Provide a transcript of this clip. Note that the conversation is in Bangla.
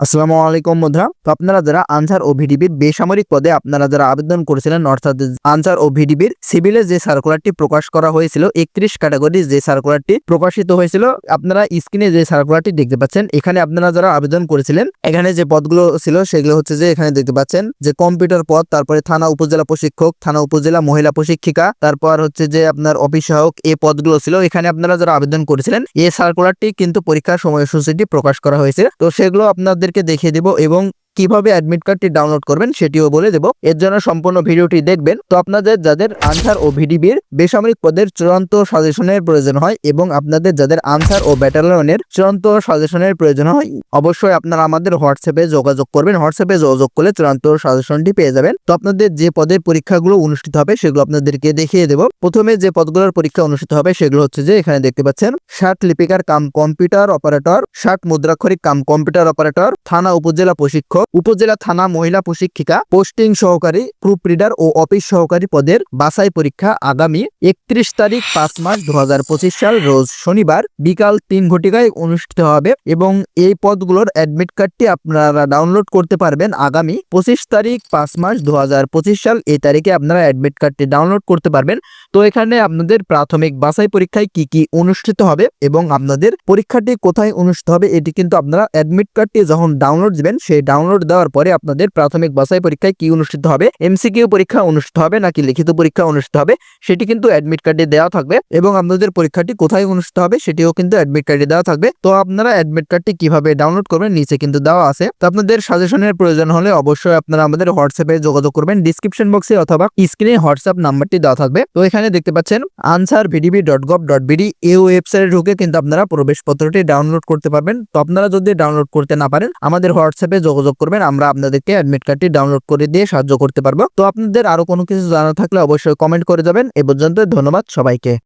আসসালামু আলাইকুম বন্ধুরা তো আপনারা যারা আনসার ও ভিডিবির বেসামরিক পদে আপনারা যারা আবেদন করেছিলেন, অর্থাৎ আনসার ও ভিডিবির সিভিলে যে সার্কুলারটি প্রকাশ করা হয়েছিল, একত্রিশ ক্যাটাগরি যে সার্কুলারটি প্রকাশিত হয়েছিল, আপনারা স্ক্রিনে যে সার্কুলারটি দেখতে পাচ্ছেন, এখানে আপনারা যারা আবেদন করেছিলেন, এখানে যে পদগুলো ছিল সেগুলো হচ্ছে যে এখানে দেখতে পাচ্ছেন যে কম্পিউটার পদ, তারপরে থানা উপজেলা প্রশিক্ষক, থানা উপজেলা মহিলা প্রশিক্ষিকা, তারপর হচ্ছে যে আপনার অফিস সহায়ক, এ পদগুলো ছিল। এখানে আপনারা যারা আবেদন করেছিলেন এই সার্কুলারটি কিন্তু পরীক্ষার সময়সূচিটি প্রকাশ করা হয়েছে। তো সেগুলো আপনাদেরকে দেখিয়ে দেব এবং কীভাবে অ্যাডমিট কার্ডটি ডাউনলোড করবেন সেটিও বলে দেব। এর জন্য সম্পূর্ণ ভিডিওটি দেখবেন। তো আপনাদের যাদের আনসার ও ভিডিবির বেসামরিক পদের চূড়ান্ত সাজেশনের প্রয়োজন হয় এবং আপনাদের যাদের আনসার ও ব্যাটালিয়নের চূড়ান্ত সাজেশনের প্রয়োজন হয়, অবশ্যই আপনারা আমাদের হোয়াটসঅ্যাপে যোগাযোগ করবেন। হোয়াটসঅ্যাপে যোগাযোগ করলে চূড়ান্ত সাজেশনটি পেয়ে যাবেন। তো আপনাদের যে পদের পরীক্ষাগুলো অনুষ্ঠিত হবে সেগুলো আপনাদেরকে দেখিয়ে দেব। প্রথমে যে পদগুলোর পরীক্ষা অনুষ্ঠিত হবে সেগুলো হচ্ছে যে এখানে দেখতে পাচ্ছেন, ষাট লিপিকার কাম কম্পিউটার অপারেটর, ষাট মুদ্রাক্ষরিক কাম কম্পিউটার অপারেটর, থানা উপজেলা প্রশিক্ষক উপজেলা থানা মহিলা প্রশিক্ষিকা, পোস্টিং সহকারী, প্রুফ রিডার ও অফিস সহকারী পদের বাছাই পরীক্ষা আগামী একত্রিশ তারিখ পাঁচ মার্চ দু হাজার পঁচিশ সাল, রোজ শনিবার বিকাল তিন ঘটিকায় অনুষ্ঠিত হবে এবং এই পদগুলোর অ্যাডমিট কার্ডটি আপনারা ডাউনলোড করতে পারবেন আগামী পঁচিশ তারিখ পাঁচ মার্চ দু হাজার পঁচিশ সাল, এই তারিখে আপনারা অ্যাডমিট কার্ডটি ডাউনলোড করতে পারবেন। তো এখানে আপনাদের প্রাথমিক বাছাই পরীক্ষায় কি কি অনুষ্ঠিত হবে এবং আপনাদের পরীক্ষাটি কোথায় অনুষ্ঠিত হবে, এটি কিন্তু আপনারা অ্যাডমিট কার্ডটি যখন ডাউনলোড দেবেন, সেই ডাউনলোড দেওয়ার পরে আপনাদের প্রাথমিক বাছাই পরীক্ষায় কি অনুষ্ঠিত হবে? এমসিকিউ পরীক্ষা অনুষ্ঠিত হবে নাকি লিখিত পরীক্ষা অনুষ্ঠিত হবে? সেটি কিন্তু অ্যাডমিট কার্ডে দেওয়া থাকবে এবং আপনাদের পরীক্ষাটি কোথায় অনুষ্ঠিত হবে সেটিও কিন্তু অ্যাডমিট কার্ডে দেওয়া থাকবে। তো আপনারা অ্যাডমিট কার্ডটি কীভাবে ডাউনলোড করবেন নিচে কিন্তু দেওয়া আছে। তো আপনাদের সাজেশনের প্রয়োজন হলে অবশ্যই আপনারা আমাদের হোয়াটসঅ্যাপে যোগাযোগ করবেন। ডিসক্রিপশন বক্সে অথবা স্ক্রিনে হোয়াটসঅ্যাপ নাম্বারটি দেওয়া থাকবে। তো এখানে দেখতে পাচ্ছেন Ansar VDB dot gov dot BD এই ওয়েবসাইটে ঢুকে কিন্তু আপনারা প্রবেশপত্রটি ডাউনলোড করতে পারবেন। তো আপনারা যদি ডাউনলোড করতে না পারেন, আমাদের হোয়াটসঅ্যাপে যোগাযোগ করবেন, আমরা আপনাদেরকে অ্যাডমিট কার্ডটি ডাউনলোড করে দিয়ে সাহায্য করতে পারব। তো আপনাদের আরও কোনো কিছু জানা থাকলে অবশ্যই কমেন্ট করে যাবেন। এ পর্যন্ত ধন্যবাদ সবাইকে।